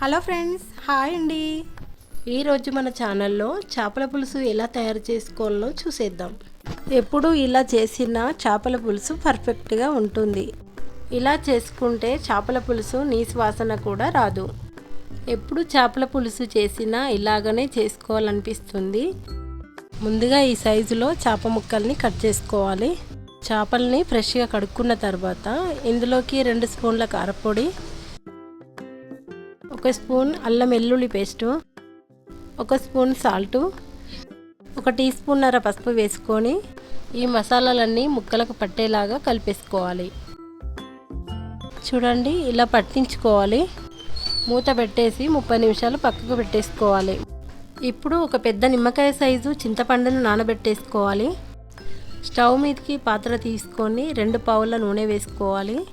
Hello friends hi అండి. ఈరోజు మన ఛానల్లో చేపల పులుసు ఎలా తయారు చేసుకోవాలో చూసేద్దాం. ఎప్పుడు ఇలా చేసిన చేపల పులుసు పర్ఫెక్ట్గా ఉంటుంది. ఇలా చేసుకుంటే చేపల పులుసు నీసు వాసన కూడా రాదు. ఎప్పుడు చేపల పులుసు చేసినా ఇలాగనే చేసుకోవాలనిపిస్తుంది. ముందుగా ఈ సైజులో చేప ముక్కల్ని కట్ చేసుకోవాలి. చేపల్ని ఫ్రెష్గా కడుక్కున్న తర్వాత ఇందులోకి రెండు స్పూన్ల కారపొడి ఒక స్పూన్ అల్లం వెల్లుల్లి పేస్టు ఒక స్పూన్ సాల్టు ఒక టీ స్పూన్నర పసుపు వేసుకొని ఈ మసాలాలన్నీ ముక్కలకు పట్టేలాగా కలిపేసుకోవాలి. చూడండి ఇలా పట్టించుకోవాలి. మూత పెట్టేసి ముప్పై నిమిషాలు పక్కకు పెట్టేసుకోవాలి. ఇప్పుడు ఒక పెద్ద నిమ్మకాయ సైజు చింతపండును నానబెట్టేసుకోవాలి. స్టవ్ మీదకి పాత్ర తీసుకొని రెండు పావుల నూనె వేసుకోవాలి.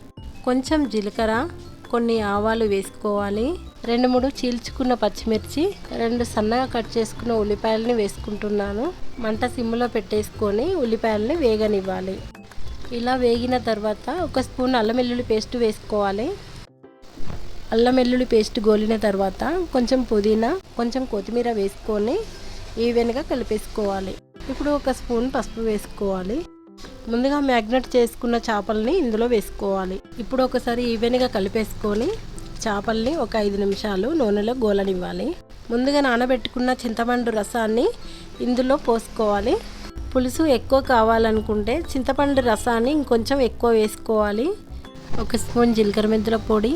కొంచెం జీలకర్ర కొన్ని ఆవాలు వేసుకోవాలి. రెండు మూడు చీల్చుకున్న పచ్చిమిర్చి రెండు సన్నగా కట్ చేసుకున్న ఉల్లిపాయలని వేసుకుంటున్నాను. మంట సిమ్లో పెట్టేసుకొని ఉల్లిపాయలని వేగనివ్వాలి. ఇలా వేగిన తర్వాత ఒక స్పూన్ అల్లం వెల్లుల్లి పేస్ట్ వేసుకోవాలి. అల్లం వెల్లుల్లి పేస్ట్ గోలిన తర్వాత కొంచెం పుదీనా కొంచెం కొత్తిమీర వేసుకొని ఈవెన్గా కలిపేసుకోవాలి. ఇప్పుడు ఒక స్పూన్ పసుపు వేసుకోవాలి. ముందుగా మ్యాగ్నెట్ చేసుకున్న చేపల్ని ఇందులో వేసుకోవాలి. ఇప్పుడు ఒకసారి ఈవెన్గా కలిపేసుకొని చేపల్ని ఒక ఐదు నిమిషాలు నూనెలో గోలనివ్వాలి. ముందుగా నానబెట్టుకున్న చింతపండు రసాన్ని ఇందులో పోసుకోవాలి. పులుసు ఎక్కువ కావాలనుకుంటే చింతపండు రసాన్ని ఇంకొంచెం ఎక్కువ వేసుకోవాలి. ఒక స్పూన్ జీలకర్ర మెంతుల పొడి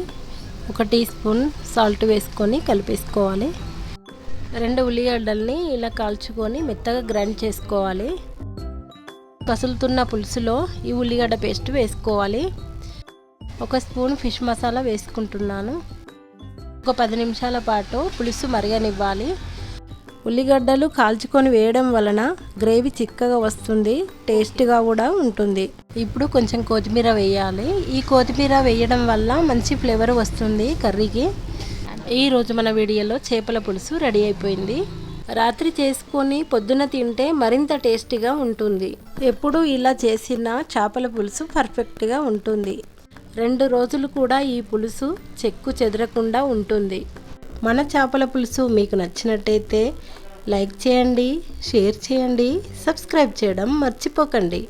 ఒక టీ స్పూన్ సాల్ట్ వేసుకొని కలిపేసుకోవాలి. రెండు ఉల్లిగడ్డల్ని ఇలా కాల్చుకొని మెత్తగా గ్రైండ్ చేసుకోవాలి. కసులుతున్న పులుసులో ఈ ఉల్లిగడ్డ పేస్ట్ వేసుకోవాలి. ఒక స్పూన్ ఫిష్ మసాలా వేసుకుంటున్నాను. ఒక పది నిమిషాల పాటు పులుసు మరగనివ్వాలి. ఉల్లిగడ్డలు కాల్చుకొని వేయడం వలన గ్రేవీ చిక్కగా వస్తుంది టేస్ట్గా కూడా ఉంటుంది. ఇప్పుడు కొంచెం కొత్తిమీర వేయాలి. ఈ కొత్తిమీర వేయడం వల్ల మంచి ఫ్లేవర్ వస్తుంది కర్రీకి. ఈరోజు మన వీడియోలో చేపల పులుసు రెడీ అయిపోయింది. రాత్రి చేసుకొని పొద్దున తింటే మరింత టేస్టీగా ఉంటుంది. ఎప్పుడు ఇలా చేసిన చేపల పులుసు పర్ఫెక్ట్గా ఉంటుంది. రెండు రోజులు కూడా ఈ పులుసు చెక్కు చెదరకుండా ఉంటుంది. మన చేపల పులుసు మీకు నచ్చినట్టయితే లైక్ చేయండి షేర్ చేయండి సబ్స్క్రైబ్ చేయడం మర్చిపోకండి.